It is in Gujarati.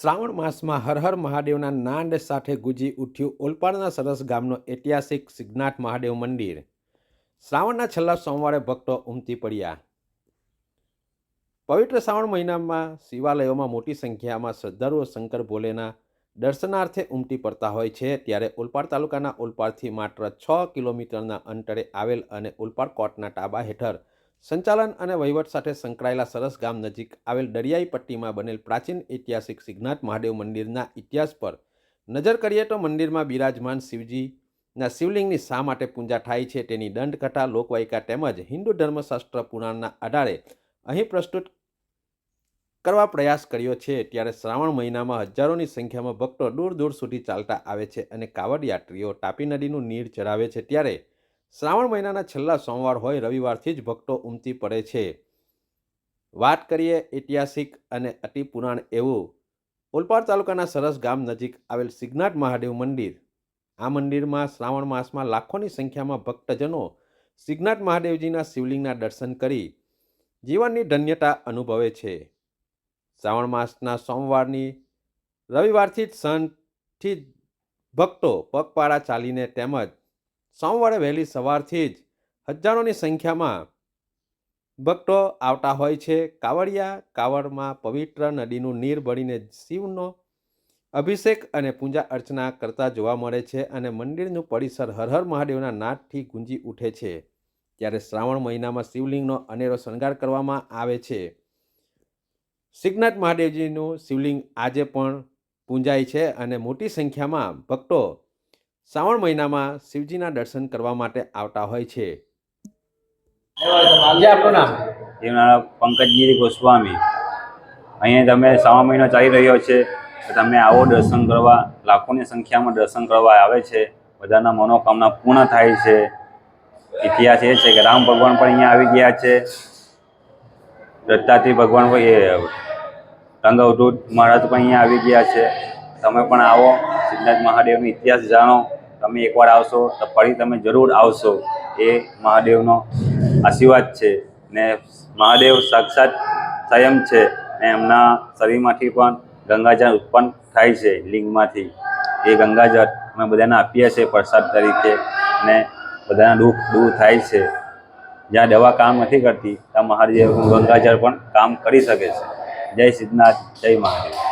શ્રાવણ માસમાં હર હર મહાદેવના નાંડ સાથે ગુજી ઉઠ્યું ઓલપાડના સરસ ગામનો ઐતિહાસિક સિદ્ધનાથ મહાદેવ મંદિર. શ્રાવણના છેલ્લા સોમવારે ભક્તો ઉમટી પડ્યા. પવિત્ર શ્રાવણ મહિનામાં શિવાલયોમાં મોટી સંખ્યામાં શ્રદ્ધાળુઓ શંકર ભોલેના દર્શનાર્થે ઉમટી પડતા હોય છે, ત્યારે ઓલપાડ તાલુકાના ઓલપાડથી માત્ર છ કિલોમીટરના અંતરે આવેલ અને ઓલપાડ કોર્ટના ટાબા હેઠળ સંચાલન અને વહીવટ સાથે સંકળાયેલા સરસ ગામ નજીક આવેલ દરિયાઈ પટ્ટીમાં બનેલ પ્રાચીન ઐતિહાસિક સિદ્ધનાથ મહાદેવ મંદિરના ઇતિહાસ પર નજર કરીએ તો મંદિરમાં બિરાજમાન શિવજીના શિવલિંગની શા માટે પૂજા થાય છે તેની દંડકથા, લોકવાયિકા તેમજ હિન્દુ ધર્મશાસ્ત્ર પુરાણના આધારે અહીં પ્રસ્તુત કરવા પ્રયાસ કર્યો છે. ત્યારે શ્રાવણ મહિનામાં હજારોની સંખ્યામાં ભક્તો દૂર દૂર સુધી ચાલતા આવે છે અને કાવડ યાત્રીઓ તાપી નદીનું નીર ચડાવે છે. ત્યારે શ્રાવણ મહિનાના છેલ્લા સોમવાર હોય રવિવારથી જ ભક્તો ઉમટી પડે છે. વાત કરીએ ઐતિહાસિક અને અતિ પુરાણ એવું. ઓલપાડ તાલુકાના સરસ ગામ નજીક આવેલ સિદ્ધનાથ મહાદેવ મંદિર. આ મંદિરમાં શ્રાવણ માસમાં લાખોની સંખ્યામાં ભક્તજનો સિદ્ધનાથ મહાદેવજીના શિવલિંગના દર્શન કરી જીવનની ધન્યતા અનુભવે છે. શ્રાવણ માસના સોમવારની રવિવારથી જ સનથી ભક્તો પગપાળા ચાલીને તેમજ સોમવારે વહેલી સવારથી જ હજારોની સંખ્યામાં ભક્તો આવતા હોય છે. કાવડિયા કાવડમાં પવિત્ર નદીનું નીર ભળીને શિવનો અભિષેક અને પૂજા અર્ચના કરતા જોવા મળે છે અને મંદિરનું પરિસર હર હર મહાદેવના નાદથી ગુંજી ઉઠે છે. ત્યારે શ્રાવણ મહિનામાં શિવલિંગનો અનેરો શણગાર કરવામાં આવે છે. સિદ્ધનાથ મહાદેવજીનું શિવલિંગ આજે પણ પૂંજાય છે અને મોટી સંખ્યામાં ભક્તો શ્રાવણ મહિનામાં શિવજીના દર્શન કરવા માટે આવતા હોય છે. જે આપનું નામ? ગોસ્વામી. અહીંયા તમે શ્રાવણ મહિનો ચાલી રહ્યો છે તમે આવો દર્શન કરવા લાખોની સંખ્યામાં દર્શન કરવા આવે છે. બધાના મનોકામના પૂર્ણ થાય છે. ઇતિહાસ એ છે કે રામ ભગવાન પણ અહીંયા આવી ગયા છે. દત્તાત્રી ભગવાન પણ એ રંગઅવધૂત મહારાજ પણ અહીંયા આવી ગયા છે. તમે પણ આવો સિદ્ધનાથ મહાદેવનો ઇતિહાસ જાણો. તમે એકવાર આવશો તો ફરી તમે જરૂર આવશો. એ મહાદેવનો આશીર્વાદ છે ને મહાદેવ સાક્ષાત સ્વયં છે ને એમના શરીરમાંથી પણ ગંગાજળ ઉત્પન્ન થાય છે લિંગમાંથી. એ ગંગાજળ અમે બધાને આપીએ છીએ પ્રસાદ તરીકે ને બધાના દુઃખ દૂર થાય છે. જ્યાં દવા કામ નથી કરતી, ત્યાં મહાદેવ ગંગાજળ પણ કામ કરી શકે છે. જય સિદ્ધનાથ, જય મહાદેવ.